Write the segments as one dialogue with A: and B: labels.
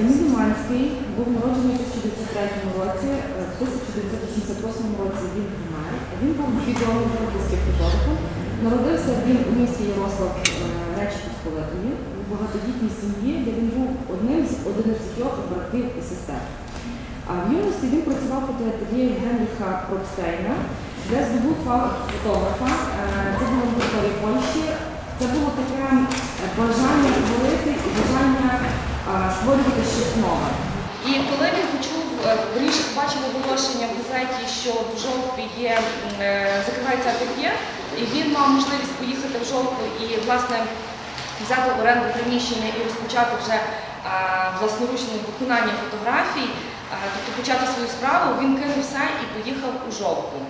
A: Еміль Думанський був народжений у 1903 році, е, в 1988 році він помер. Він був відомим європейським фотографом. Народився він у місті Ярослав е, Речі Посполитої у багатодітній сім'ї, де він був одним з 11 братів і сестер. А в юності він працював у ателєї Генріха Пропстейна, де здобув фотографа. Е, Це було в Польщі. Це було таке бажання творити і бажання е, створювати щось нове.
B: І коли він почув, е, вірніше побачив оголошення в газеті, що в жовтві є, е, закривається ательє, і він мав можливість поїхати в жовтву і власне взяти в оренду приміщення і розпочати вже е, власноручне виконання фотографій, е, тобто почати свою справу, він кинув все і поїхав у жовтву.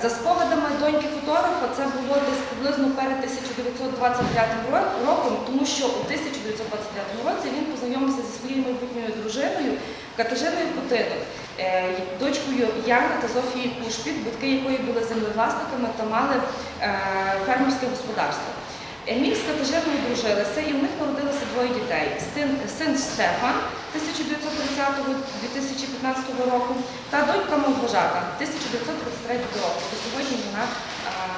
B: За спогадами доньки фотографа, це було десь приблизно перед 1925 роком, тому що у 1925 році він познайомився зі своєю майбутньою дружиною Катажиною Путинок, е, дочкою Яни та Зофії Кушпіт, батьки якої були землевласниками та мали е, фермерське господарство. Еміль з Катажиною дружилися і у них народилося двоє дітей. Син, син Стефан 1930-2015 року та донька Малгожата 1933 року. До сьогодні вона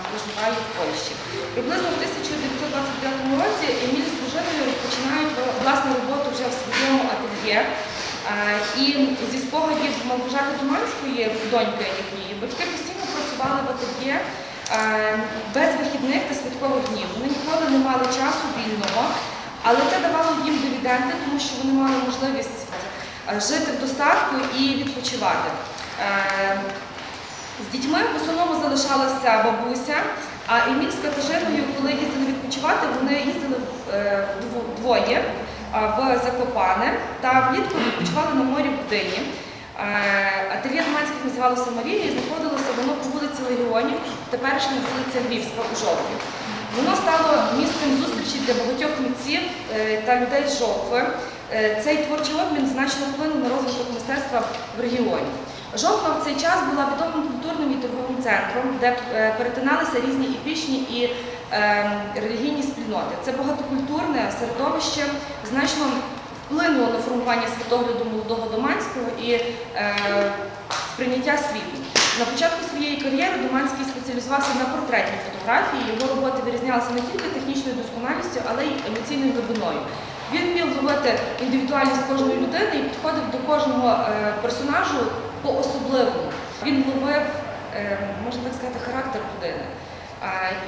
B: проживає в Польщі. Приблизно в 1929 році Еміль з дружиною розпочинають власну роботу вже в своєму ательє. І зі спогадів Малгожати Думанської, доньки їхньої, батьки постійно працювали в ательє без вихідних та святкових днів. Вони ніколи не мали часу вільного, але це давало їм дивіденди, тому що вони мали можливість е, жити в достатку і відпочивати. Е, З дітьми в основному залишалася бабуся, а Еміль з Катажиною, коли їздили відпочивати, вони їздили е, дво- двоє е, в Закопане та влітку відпочивали на морі в Гдині. Е, Ательє Доманських називалося Марія і знаходилося воно по вулиці Легіонів, теперішня вулиця Львівська у Жовтні. Воно стало місцем зустрічі для багатьох митців е, та людей з Жовтви. Е, Цей творчий обмін значно вплинув на розвиток мистецтва в регіоні. Жовтва в цей час була відомим культурним і торговим центром, де е, перетиналися різні епічні і релігійні спільноти. Це багатокультурне середовище значно вплинуло на формування світогляду молодого Доманського і сприйняття світу. На початку своєї кар'єри Доманський спеціалізувався на портретній фотографії. Його роботи вирізнялися не тільки технічною досконалістю, але й емоційною глибиною. Він вмів ловити індивідуальність кожної людини і підходив до кожного е, персонажу по-особливому. Він ловив, е, можна так сказати, характер людини.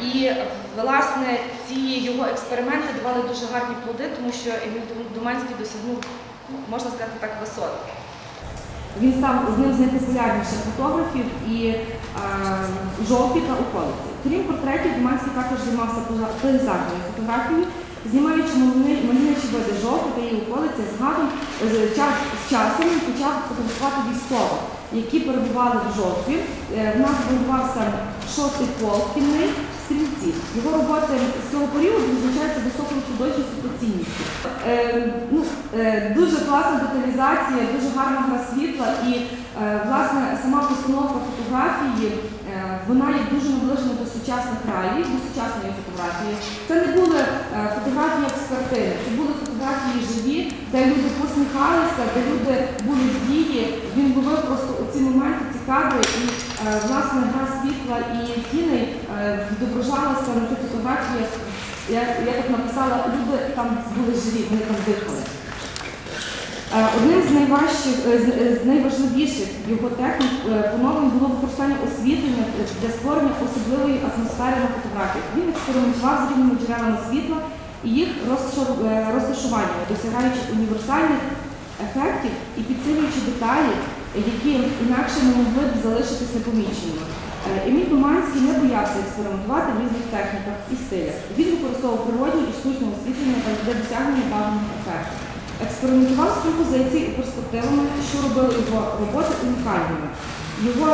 B: І власне ці його експерименти давали дуже гарні плоди, тому що Еміль Думанський досягнув, ну, можна сказати так, висот.
A: Він став одним з найпопулярніших фотографів і е, жовтій та околиці. Крім портретів, Думанський також займався пейзажною фотографією, знімаючи мальовничі види жовту та її околиці, згадом з, час, з часом почав фотографувати військових, які перебували в жовтві. Е, В нас будувався шостий полк кінний стрільців. Його роботи з цього періоду відзначаються високою художністю по цінністю. Е, ну, е, дуже класна деталізація, дуже гарна гра світла і е, власне сама постановка фотографії. е, Вона є дуже наближена до сучасних реалій, до сучасної фотографії. Це не були е, фотографії як з картини, це були фотографії живі, де люди посміхалися, де люди були в дії. Він ловив просто оці моменти, ці кадри, і е, власне гра світла і тіней е, відображалася на тих фотографіях. Я, я так написала, люди там були живі, вони там дихали. Е, Одним з найважчих, з- найважливіших його технік поновлень було використання освітлення для створення особливої атмосфери на фотографіях. Він експериментував з різними джерелами світла і їх е, досягаючи універсальних ефектів і підсилюючи деталі, які інакше не могли б залишитись непоміченими. Е, Еміль Думанський не боявся експериментувати в різних техніках і стилях. Він використовував природні і штучне освітлення для досягнення бажаних ефектів. Експериментував з композиції і перспективами, що робили його роботи унікальними. Його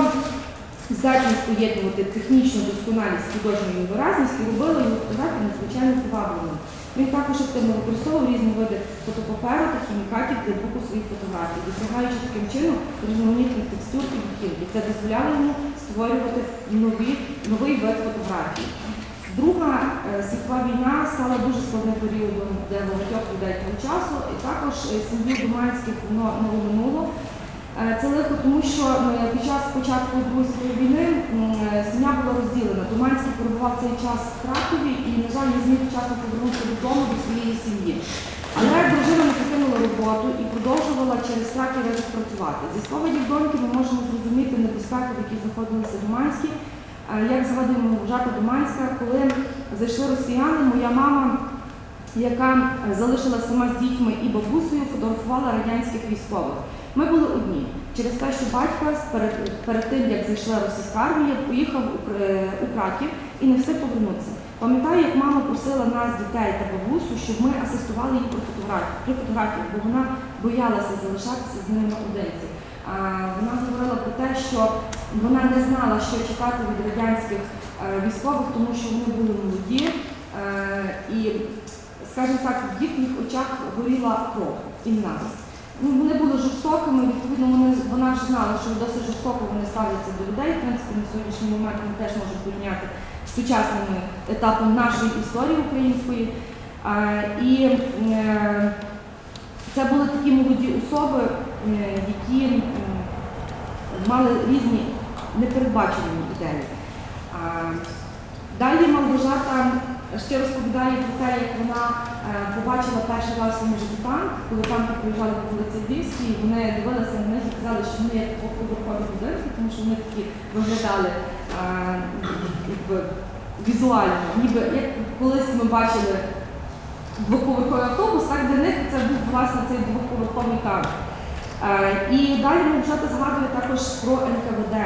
A: здатність поєднувати технічну досконалість з художньою виразністю робила його фотографії надзвичайно привабливими. Він також активно використовував різні види фотопаперу та хімікатів для друку своїх фотографій, досягаючи таким чином різноманітних текстур і відтінків. Це дозволяло йому створювати нові, новий вид фотографій. Друга е, світова війна стала дуже складним періодом для багатьох людей того часу, і також е, сім'ю Думанських воно не минуло. Е, Це лихо, тому що під час початку Другої світової війни сім'я була розділена. Думанський перебував цей час в Кракові і, на жаль, не зміг вчасно повернутися додому до своєї сім'ї. Але дружина не покинула роботу і продовжувала через ризик працювати. Зі спогадів доньки ми можемо зрозуміти небезпеку, в якій знаходилися Думанські. Е, Як згадує Жата Думанська, коли зайшли росіяни, моя мама, яка е, залишилася сама з дітьми і бабусею, фотографувала радянських військових. Ми були одні. Через те, що батько перед, перед тим, як зайшла російська армія, поїхав у Краків і не встиг повернутися. Пам'ятаю, як мама просила нас, дітей та бабусю, щоб ми асистували їй при фотографії, при фотографіях, бо вона боялася залишатися з ними наодинці. Вона говорила про те, що вона не знала, що чекати від радянських е, військових, тому що вони були молоді. е, І, скажімо так, в їхніх очах горіла кров і ненависть. Ну, вони були жорстокими, відповідно, вони, вона ж знала, що досить жорстоко вони ставляться до людей. В принципі, на сьогоднішній момент ми теж можемо порівняти з сучасними етапами нашої історії української. І е, це були такі молоді особи, е, які мали різні непередбачені ідеї. Далі Малгожата ще розповідає про те, як вона е, побачила перший раз своєму житті танк, коли танки приїжджали по вулиці Львівській, вони дивилися на них і казали, що вони як двоповерхові будинки, тому що вони такі виглядали е, візуально, ніби як колись ми бачили двоповерховий автобус, так для них це був власне цей двоповерховий танк. Е, І далі Малгожата згадує також про НКВД,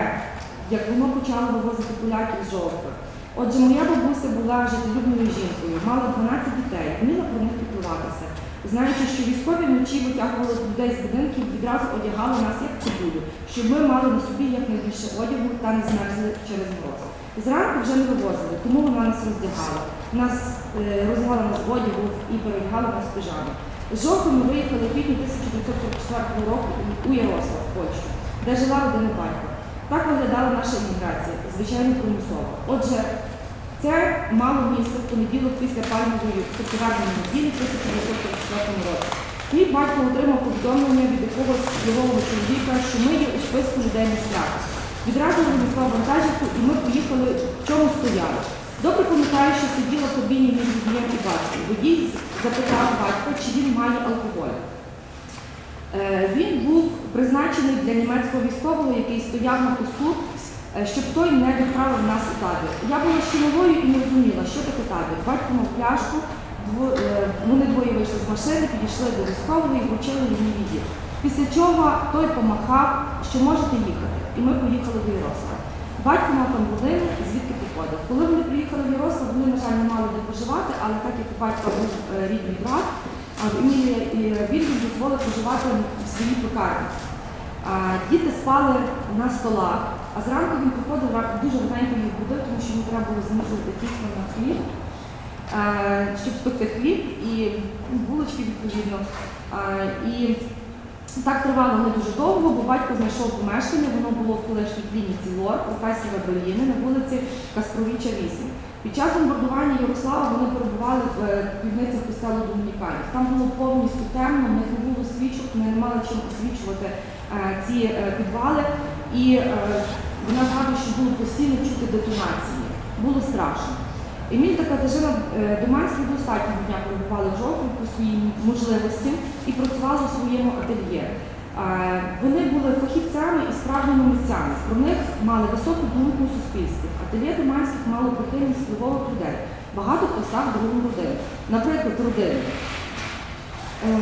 A: як воно почало вивозити поляків з жовтих. Отже, моя бабуся була життєлюбною жінкою, мала 12 дітей, вміла про них піклуватися. Знаючи, що військові вночі витягували людей з будинків, відразу одягали нас як цибулю, щоб ми мали на собі якнайбільше одягу та не змерзли через мороз. Зранку вже не вивозили, тому вона нас роздягала. Нас е, роздягала нас одягу і переодягала нас пижами. З жовтим ми виїхали в квітні 1944 року у Ярослав, Польщу, де жила родина батька. Так виглядала наша імміграція, звичайно, примусово. Отже, це мало місце в понеділок після пальмової фестивальної неділі 1944 році. Мій батько отримав повідомлення від якогось його чоловіка, що ми є у списку людей не страху. Відразу винесла вантажівку і ми поїхали, в чому стояли. Добре пам'ятаю, що сиділа в кабіні між водієм і батьком. Водій запитав батька, чи він має алкоголь. Е, Він був призначений для німецького військового, який стояв на посту, щоб той не відправив нас у табір. Я була ще малою і не розуміла, що таке табір. Батько мав пляшку, е, вони двоє вийшли з машини, підійшли до військового і вручили йому її. Після чого той помахав, що можете їхати. І ми поїхали до Ярослава. Батько мав там будинок, звідки приходив. Коли вони приїхали в Ярослав, вони, на жаль, не мали де проживати, але так як у батька був е, рідний брат, він дозволив проживати в своїй пекарні. Діти спали на столах, а зранку він приходив дуже раненько їх тому що йому треба було змішувати тісто на хліб, щоб спекти хліб і булочки відповідно. І так тривало не дуже довго, бо батько знайшов помешкання, воно було в колишній клініці ЛОР, професора Беліни на вулиці Каспровіча 8. Під час бомбардування Ярослава вони перебували в е, півницях костелу Домініканів. Там було повністю темно, не було свічок, вони не мали чим освічувати е, ці е, підвали. І е, вона згадує, що було постійно чути детонації. Було страшно. Еміль та Катежина е, Доманські до останнього дня перебували в жовтні по своїй можливості і працювали у своєму ательє. Е, Вони були фахівцями і справжніми митцями. Про них мали високу думку у суспільстві. Ательє Доманських мало прихильність впливових людей. Багато хто став другом родини. Наприклад, родини е,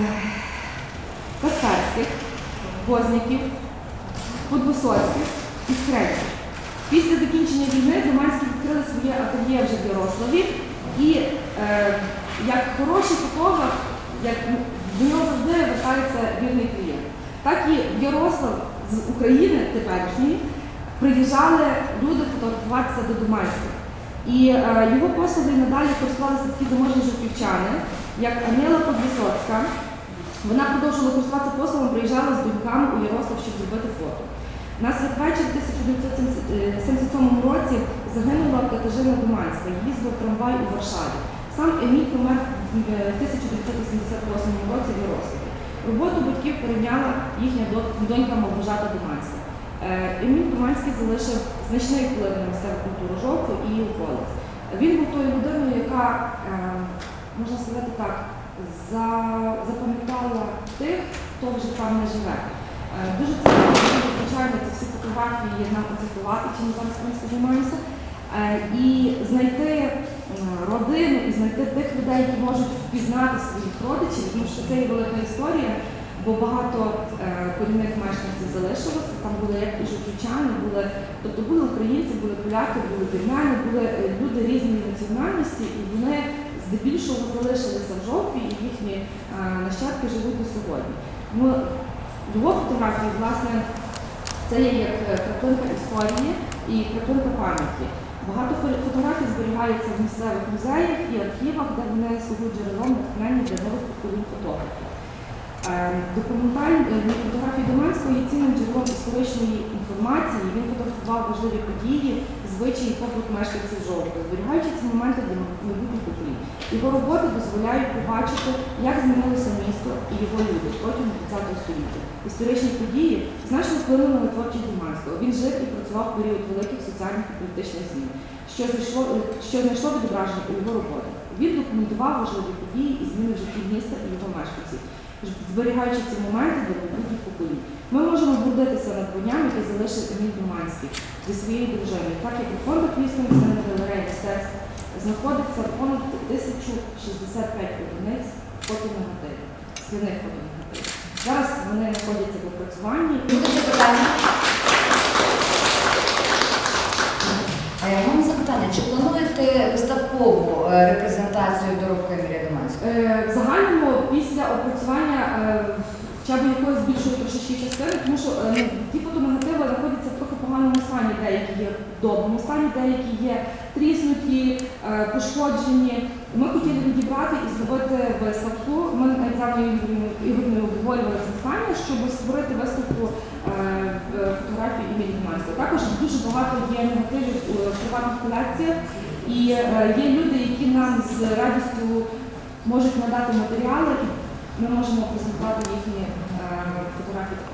A: Каскарських, Возняків, Подвисоцьких і Скрепів. Після закінчення війни Доманські відкрили своє ательє вже в Ярославі. І е, як хороший фотограф, як ну, до нього завжди вертається вірний клієнт. Так і в Ярослав з України теперішньої приїжджали люди фотографуватися до Доманських. І е, його послуги надалі користувалися такі заможні жовтівчани, як Анела Подвисоцька. Вона продовжувала користуватися послугом, приїжджала з доньками у Ярослав, щоб зробити фото. На в 1977 році загинула Катажина Думанська, їздив трамвай у Варшаві. Сам Еміль помер в 1988 році в Ярославі. Роботу батьків перейняла їхня донька Малгожата Думанська. Е, Еміль Думанський залишив значний вплив на місцеву культуру жовту і її околиць. Він був тою людиною, яка, е, можна сказати так, запам'ятала тих, хто вже там не живе. Е, Дуже цікаво, звичайно, ці всі фотографії нам оцифрувати, чим ми зараз займаємося. Е, І знайти е, родину і знайти тих людей, які можуть впізнати своїх родичів, тому що це є велика історія, бо багато корінних мешканців залишилося. Там були як і жовтівчани, були, тобто були українці, були поляки, були вірняни, були люди різної національності, і вони здебільшого залишилися в жовтві, і їхні нащадки живуть до сьогодні. Тому його фотографії, власне, це є як картинка краплинка історії і краплинка пам'яті. Багато фотографій зберігається в місцевих музеях і архівах, де вони служуть джерелом натхнення для нових поколінь фотографів. Е, Документальні е, фотографії Доманського є цінним джерелом історичної інформації. Він фотографував важливі події, звичаї і побут мешканців жовтого, зберігаючи ці моменти для майбутніх поколінь. Його роботи дозволяють побачити, як змінилося місто і його люди протягом ХХ століття. Історичні події значно вплинули на творчість Доманського. Він жив і працював в період великих соціальних і політичних змін, що знайшло, що знайшло відображення у його роботах. Він документував важливі події і зміни в житті міста і його мешканців, зберігаючи ці моменти для майбутніх поколінь. Ми можемо гордитися надбанням, яке залишив Еміль Думанський зі своєю дружиною, так як у фондах Львівської національної галереї мистецтв знаходиться понад 1065 одиниць фотонегативів, скляних фотонегативів. Зараз вони знаходяться в опрацюванні.
C: Е, мене запитання, чи плануєте виставкову е, репрезентацію доробки
A: В загальному після опрацювання е, хоча б якоїсь більшої трошечки частини, тому що е, ну, ті фотонегативи знаходяться в трохи поганому стані, деякі є в доброму стані, деякі є тріснуті, е, пошкоджені. Ми хотіли відібрати і зробити виставку. Ми Ігорівною обговорювали це питання, щоб створити виставку е, фотографії імені Гуманського. Також дуже багато є негативів у приватних колекціях, і е, є люди, які нам з радістю можуть надати матеріали, ми можемо презентувати їхні е, фотографії.